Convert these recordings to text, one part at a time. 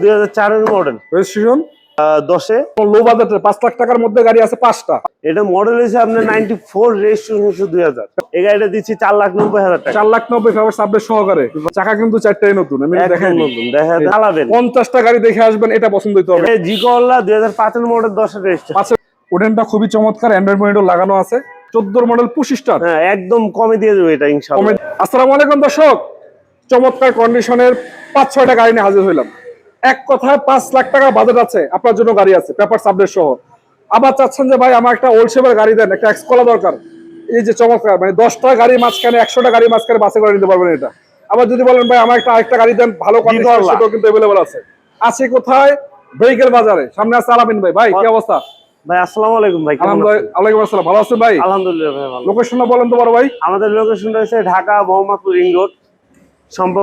দুই হাজার চারের মডেল রেজিস্ট্রেশন দশে। লো বাজেটের পাঁচ লাখ টাকার মধ্যে গাড়ি আছে পাঁচটা। এটা মডেল হয়েছে আপনার নাইনটি ফোর রেজিস্ট্রেশন দুই হাজার। এই গাড়িটা দিচ্ছি চার লাখ নব্বই হাজার টাকা। চার লাখ নব্বই সহকারে। চাকা কিন্তু চারটাই নতুন আমি একদম নতুন দেখা চালাবেন। পঞ্চাশটা গাড়ি দেখে আসবেন এটা পছন্দ হইতে হবে। জি করলা দুই হাজার পাঁচের মডেল দশের রেজিস্ট্রেশন পাঁচের ওডেনটা খুবই চমৎকার অ্যান্ড্রয়েড মনিটর লাগানো আছে। চোদ্দোর মডেল পঁচিশটা হ্যাঁ একদম কমে দিয়ে দেবো এটা ইনশাল্লাহ আসসালামু আলাইকুম দর্শক। চমৎকার কন্ডিশনের পাঁচ ছয়টা গাড়ি নিয়ে হাজির হইলাম। এক কথায় পাঁচ লাখ টাকা বাজেট আছে আপনার জন্য গাড়ি আছে পেপার সাবলেট সহ। আবার চাচ্ছেন যে ভাই আমার একটা ওল্ড শেপের গাড়ি দেন একটা এক্সকলা দরকার। এই যে চমৎকার মানে দশটা গাড়ি মাঝখানে একশোটা গাড়ি মাঝখানে বাসে করে নিতে পারবেন এটা। আবার যদি বলেন ভাই আমার একটা আরেকটা গাড়ি দেন ভালো। সেটাও কিন্তু অ্যাভেলেবল আছে। আছে কোথায়? ভেহিকেল বাজারে। সামনে আছে আলামিন ভাই। ভাই কি অবস্থা? ভাই আসসালামু আলাইকুম ভাই আলহামদুলিল্লাহ আলাইকুম আসসালাম। ভালো আছেন ভাই? আলহামদুলিল্লাহ ভাই ভালো। লোকেশনটা বলেন তো বড় ভাই। আমাদের লোকেশন রয়েছে ঢাকা মোহাম্মদপুর রিং রোড। সম্পা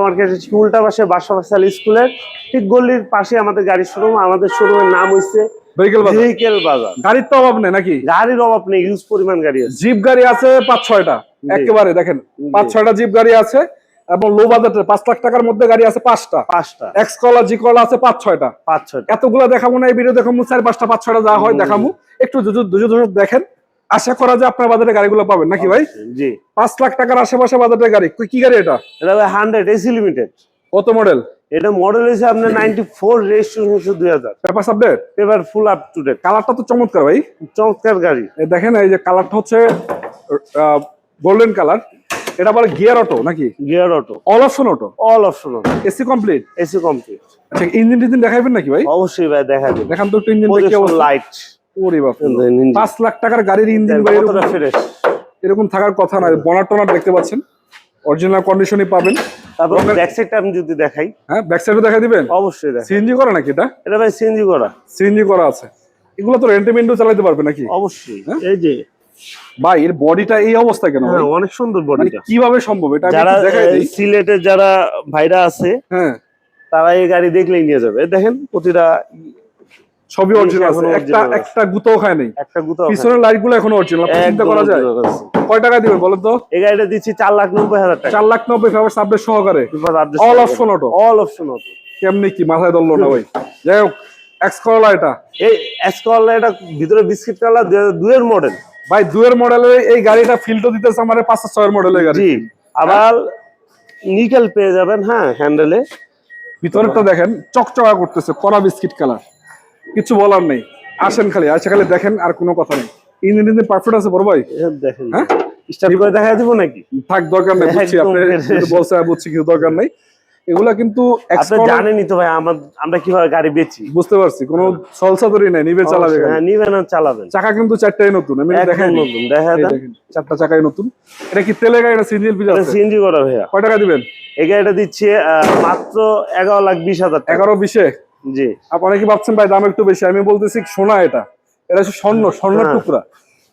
উল্টা পাশে বাসাবাসাল স্কুলের ঠিক গল্লির পাশে আমাদের গাড়ির শোরুম আমাদের শোরুমের নাম হচ্ছে ভেহিকেল বাজার গাড়ির তো অভাব নেই নাকি? গাড়ির অভাব নেই ইউজ পরিমাণ গাড়ি আছে। জিপ গাড়ি আছে পাঁচ ছয়টা। একেবারে দেখেন পাঁচ ছয়টা জিপ গাড়ি আছে এবং লো বাজেটের পাঁচ লাখ টাকার মধ্যে গাড়ি আছে পাঁচটা। পাঁচটা। এক্স কলা জি কলা আছে পাঁচ ছয়টা। পাঁচ ছয়টা। এতগুলো দেখাবো না এই ভিডিও দেখাবো চার পাঁচটা পাঁচ ছয়টা যা হয় দেখাবো। একটু দুজো দুজো দুজো দেখেন। আশা করা যায় আপনার বাজারে গাড়িগুলো পাবেন নাকি ভাই? জি। পাঁচ লাখ টাকার আশেপাশে বাজারের গাড়ি। কি- কি গাড়ি এটা? এটা ভাই হান্ড্রেড এসি লিমিটেড। কত মডেল? এটা মডেল হয়েছে আপনার নাইনটি ফোর রেজিস্ট্রেশন দুই হাজার। পেপার আপডেট এবার ফুল আপ টু ডেট কালারটা তো চমৎকার ভাই। চমৎকার গাড়ি। দেখেন এই যে কালারটা হচ্ছে গোল্ডেন কালার এটা বলে গিয়ার অটো নাকি? Gear auto all option auto all option auto AC complete AC complete আচ্ছা ইঞ্জিন টিঞ্জিন দেখাইবেন নাকি ভাই? অবশ্যই ভাই দেখা যাবে দেখান তো একটু ইঞ্জিন লাইট ওরে বাপ পাঁচ লাখ টাকার গাড়ির ইঞ্জিন ভাই এরকম- থাকার কথা নয় বনার টনার দেখতে পাচ্ছেন। অরিজিনাল কন্ডিশনই পাবেন। তারপর ব্যাক সাইডটা আমি যদি দেখাই। হ্যাঁ ব্যাক সাইডে দেখা দিবেন? অবশ্যই দেখ সিএনজি করা নাকি এটা? এটা ভাই সিএনজি করা। সিএনজি করা আছে। এগুলো তো রেন্টিমেন্টও চালাতে পারবে নাকি? অবশ্যই। এই যে। ভাই এর বডিটা এই অবস্থা কেন হ্যাঁ অনেক সুন্দর মানে বডিটা কীভাবে সম্ভব? এটা যারা সিলেটের যারা ভাইরা আছে হ্যাঁ। তারা এই গাড়ি দেখলেই নিয়ে যাবে। দেখেন প্রতিটা সবই অরিজিনাল আছে। একটা। একটা গুতাও খায় নাই। একটা গুতো পিছনের লাইটগুলো এখনও অরিজিনাল চিন্তা করা যায়। কয় টাকা দিবেন বলেন তো? এই গাড়িটা দিচ্ছি চার লাখ নব্বই হাজার টাকা। চার লাখ নব্বই ফেভার সাবলেট সহকারে। All option auto? All option auto কেমনি কি মাথায় ধরলো না ভাই? যাই হোক এক্স করলা এটা। এই এক্স এসকল এটা ভিতরে বিস্কিট কালার দুয়ের মডেল ভাই দুয়ের মডেলের এই গাড়িটা ফিল্টো দিতেছে আমার পাঁচ ছয়ের মডেলের গাড়ি। জি আবার নিকেল পেয়ে যাবেন হ্যাঁ হ্যান্ডেলে ভিতরেরটা দেখেন চকচকা করতেছে কড়া বিস্কিট কালার কিছু বলার নেই। আসেন খালি আসে খালি দেখেন আর কোনো কথা নেই। ইঞ্জিন ইঞ্জিন পারফেক্ট আছে বড় ভাই? দেখেন। হ্যাঁ? স্টার্ট করে দেখা দিব নাকি? থাক দরকার নেই বুঝছি আপনি বলছে বুঝছি কিছু দরকার নেই। এগুলা কিন্তু আপনি জানেনই তো ভাই আমার আমরা কীভাবে গাড়ি বেচি? বুঝতে পারছি কোনো সলসাদরি নাই নিবে চালাবে। হ্যাঁ নিবেন আর চালাবেন চাকা কিন্তু চারটাই নতুন আমি দেখাই নতুন দেখা দেন চারটা চাকাই নতুন। এটা কি তেলে গাড়ি না সিঙ্গেল পিস আছে? সিএনজি করা ভাইয়া। কয় টাকা দিবেন? এই গাড়িটা দিচ্ছে মাত্র এগারো লাখ বিশ হাজার এগারো বিশে? জি। আপনারা কি ভাবছেন ভাই দাম একটু বেশি? আমি বলতেছি সোনা এটা। এটা হচ্ছে স্বর্ণ স্বর্ণের হ্যাঁ। টুকরা।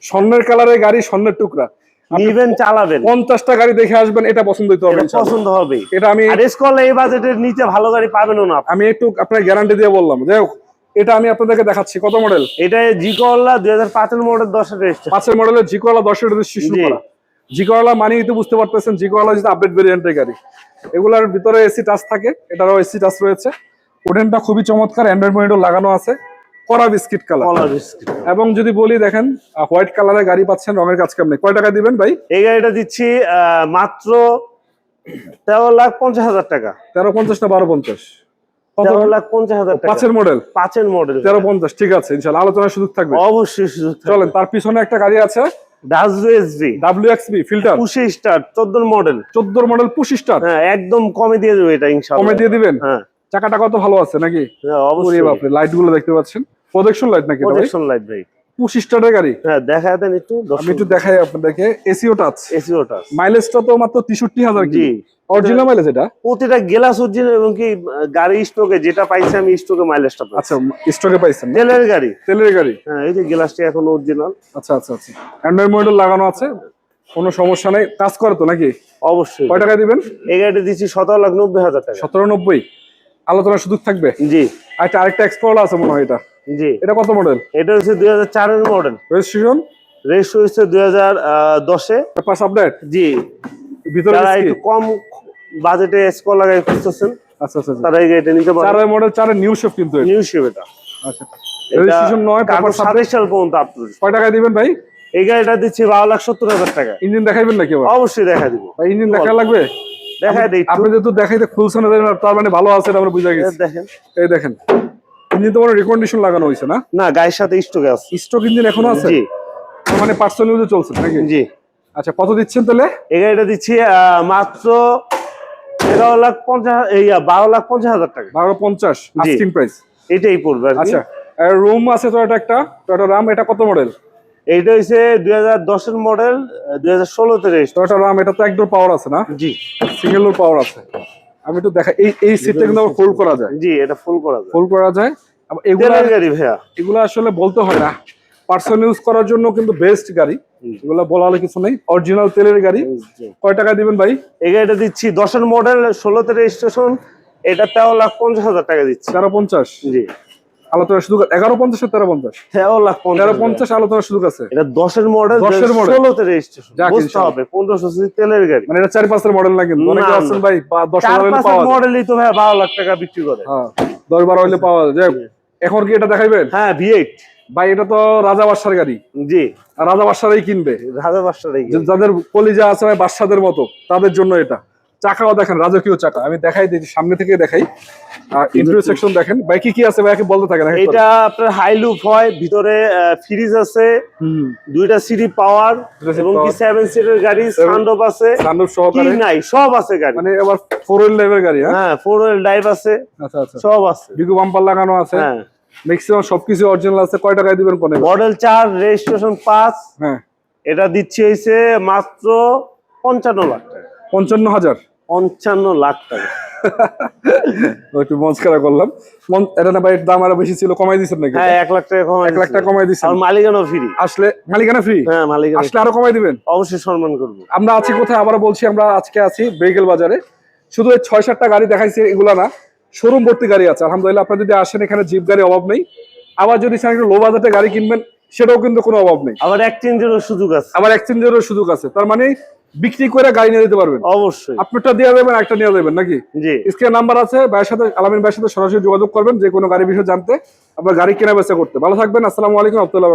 স্বর্ণের কালারের গাড়ি স্বর্ণের টুকরা। নিবেন চালাবেন। পঞ্চাশটা গাড়ি দেখে আসবেন এটা পছন্দ হবে এটা পছন্দ হবে। এটা আমি আর এই বাজেটের নিচে ভালো গাড়ি পাবেনও না আমি একটু আপনার গ্যারান্টি দিয়ে বললাম। যাই এটা আমি আপনাদেরকে দেখাচ্ছি। কত মডেল এটা মডেলের রেজিস্ট্রেশন করা। তো বুঝতে পারতেছেন আপডেট ভেরিয়েন্টের গাড়ি। এগুলার ভিতরে এসি টাচ থাকে এটারও এসি টাচ রয়েছে। ওডেনটা খুবই চমৎকার অ্যান্ড্রয়েড মনিটর লাগানো আছে কড়া বিস্কিট কালার কলা বিস্কিট এবং যদি বলি দেখেন হোয়াইট কালারের গাড়ি পাচ্ছেন রঙের কাজ কাম নেই কয় টাকা দিবেন ভাই? এই গাড়িটা দিচ্ছি মাত্র তেরো লাখ পঞ্চাশ হাজার টাকা। তেরো পঞ্চাশ না বারো পঞ্চাশ? তেরো লাখ পঞ্চাশ হাজার পাঁচের মডেল পাঁচের মডেল তেরো পঞ্চাশ ঠিক আছে ইনশাল্লাহ আলোচনার সুযোগ থাকবে। অবশ্যই সুযোগ চলেন তার পিছনে একটা গাড়ি আছে ফিল্টার স্টার চোদ্দ মডেল মডেল পুশ স্টার হ্যাঁ একদম কমে দিয়ে দেবো এটা ইনশাল্লাহ। কমে দিয়ে দিবেন? হ্যাঁ। চাকাটা কত ভালো আছে নাকি? হ্যাঁ, অবশ্যই। বাপরে লাইটগুলো দেখতে পাচ্ছেন? প্রজেকশন লাইট নাকি প্রজেকশন লাইট ভাই। পুশ গাড়ি? হ্যাঁ দেন একটু আমি একটু দেখাই আপনাদেরকে এসিও টাচ মাইলেজটা তো মাত্র কি অরিজিনাল মাইলেজ এটা? প্রতিটা গেলাস অরিজিনাল এবং কি গাড়ি স্টকে যেটা পাইছি আমি স্টকে মাইলেজটা পাই আচ্ছা স্টকে পাইছেন তেলের গাড়ি। তেলের গাড়ি? হ্যাঁ এই যে গ্লাসটি এখন অরিজিনাল আচ্ছা আচ্ছা আচ্ছা। অ্যান্ড্রয়েড মডেল লাগানো আছে কোনো সমস্যা নেই। কাজ করে তো নাকি? অবশ্যই। কয় টাকা দিবেন? এই গাড়িটা দিচ্ছি সতেরো লাখ নব্বই হাজার টাকা। সতেরো নব্বই? আলোচনার সুযোগ থাকবে? জি। আচ্ছা আরেকটা এক্সপ্লোর আছে মনে হয় এটা। জি। এটা কত মডেল এটা হচ্ছে দুই হাজার চারের মডেল রেজিস্ট্রেশন রেজিস্ট্র হচ্ছে দুই হাজার দশে। পেপার আপডেট জি। ভিতরে? একটু কম বাজেটে স্কোর লাগাই খুঁজতেছেন আচ্ছা আচ্ছা আচ্ছা। তারা এই গাড়িটা নিতে পারে চারের মডেল চারের নিউ শেপ কিন্তু এটা। নিউ শেপ এটা। আচ্ছা রেজিস্ট্রেশন নয় কাগজ পেপার সাতাশ সাল পর্যন্ত কয় টাকায় দিবেন ভাই? এই গাড়িটা দিচ্ছি বারো লাখ সত্তর হাজার টাকা ইঞ্জিন দেখাইবেন নাকি অবশ্যই দেখা দিব। ইঞ্জিন দেখা লাগবে? দেখা দিই আপনি যেহেতু দেখাইতে খুলছেন না, তার মানে ভালো আছে এটা আমরা বুঝে গেছি। দেখেন। এই দেখেন ইঞ্জিন তো মানে রিকন্ডিশন লাগানো হয়েছে না? না গায়ের সাথে স্টকে আছে। স্টক ইঞ্জিন এখনও আছে? জি। মানে পার্সোনাল ইউজে চলছে নাকি? জি। আচ্ছা কত দিচ্ছেন তাহলে? এই গাড়িটা দিচ্ছি মাত্র লাখ পঞ্চাশ এই বারো লাখ পঞ্চাশ হাজার টাকা। বারো পঞ্চাশ আস্কিং প্রাইস এটাই পড়বে আচ্ছা রুম আছে তো এটা একটা রাম এটা কত মডেল এইটা দুই হাজার দশের মডেল দুই হাজার ষোলোতে রেজিস্টার টয়টা রাম এটা তো একদম পাওয়ার আছে না? জি। সিঙ্গেল পাওয়ার আছে। আমি একটু দেখা এই এই সিটটা কিন্তু ফোল্ড করা যায়। জি এটা ফুল করা যায়। ফোল্ড করা যায়। এগুলা গাড়ি ভাইয়া। এগুলো আসলে বলতে হয় না। পার্সোনাল ইউজ করার জন্য কিন্তু বেস্ট গাড়ি। এগুলো বলার কিছু নেই। অরিজিনাল তেলের গাড়ি। কয় টাকা দিবেন ভাই? এই গাড়িটা দিচ্ছি দশের মডেল ষোলোতে রেজিস্ট্রেশন এটা তেরো লাখ পঞ্চাশ হাজার টাকা দিচ্ছি। তেরো পঞ্চাশ? জি। আলোচনার সুযোগ এগারো পঞ্চাশ তেরো পঞ্চাশ। তেরো লাখ পঞ্চাশ আলোচনার সুযোগ আছে। এটা দশের মডেল 10 এর model? ষোলোতে রেজিস্ট্রেশন বুঝতে হবে পনেরোশো সিসি তেলের গাড়ি। মানে এটা চারি পাঁচের মডেল অনেকে আছেন ভাই দশ মডেলই তো ভাই বারো লাখ টাকা বিক্রি করে। হ্যাঁ দশ বারো হলে পাওয়া যায়। এখন কি এটা দেখাইবেন? হ্যাঁ ভি এইট ভাই এটা তো রাজা বাদশার গাড়ি। জি। রাজা বাদশারাই কিনবে। রাজা যে- যাদের কলিজা আছে ভাই বাদশাদের মতো তাদের জন্য এটা। চাকাও দেখেন রাজকীয় চাকা। আমি দেখাই দিই সামনে থেকে দেখাই। ইন্টারভিউ সেকশন দেখেন। ভাই কি কি আছে? ভাই বলতে থাকেন এটা আপনার হাই লুপ হয় ভিতরে ফ্রিজ আছে দুইটা সিডি পাওয়ার এবং কি। সেভেন সিটের গাড়ি সানরুফ আছে। সানরুফ সহকারে। নাই সব আছে গাড়ি। মানে আবার ফোর হুইল ড্রাইভের গাড়ি হ্যাঁ? ফোর হুইল ড্রাইভ আছে আচ্ছা আচ্ছা। সব আছে। বিগু বাম্পার লাগানো আছে। হ্যাঁ। ম্যাক্সিমাম সবকিছু অরিজিনাল আছে। কয় টাকায় দিবেন কোনে? মডেল চার রেজিস্ট্রেশন পাঁচ। হ্যাঁ। এটা দিচ্ছে হয়েছে মাত্র পঞ্চান্ন লাখ টাকা। পঞ্চান্ন হাজার। পঞ্চান্ন লাখ টাকা। একটু করলাম। এটা না ভাই দাম আরও বেশি ছিল কমাই দিচ্ছেন নাকি? হ্যাঁ এক লাখ টাকা কমাই এক লাখ টাকা কমাই দিচ্ছেন আর মালিকানো ফ্রি আসলে মালিকানা ফ্রি হ্যাঁ মালিকানা আসলে আরও কমাই দিবেন? অবশ্যই সম্মান করব। আমরা আছি কোথায়? আবার বলছি আমরা আজকে আছি বেগেল বাজারে। শুধু এই ছয় সাতটা গাড়ি দেখাইছি এগুলা না। শোরুম ভর্তি গাড়ি আছে। আলহামদুলিল্লাহ আপনারা যদি আসেন এখানে জিপ গাড়ি অভাব নেই। আবার যদি চান লো বাজেটে গাড়ি কিনবেন সেটাও কিন্তু কোনো অভাব নেই। আবার এক্সচেঞ্জেরও সুযোগ আছে। আবার এক্সচেঞ্জেরও সুযোগ আছে। তার মানে বিক্রি করে গাড়ি নিয়ে যেতে পারবেন। অবশ্যই। আপনারটা দিয়ে দেবেন একটা নিয়ে যাবেন নাকি? জি। স্ক্রিন নাম্বার আছে ভাইয়ের সাথে আলামিন ভাইয়ের সাথে সরাসরি যোগাযোগ করবেন যে কোনো গাড়ি বিষয়ে জানতে। আপনার গাড়ি কেনা বেচা করতে। ভালো থাকবেন আসসালামু আলাইকুম আব্দুল্লাহ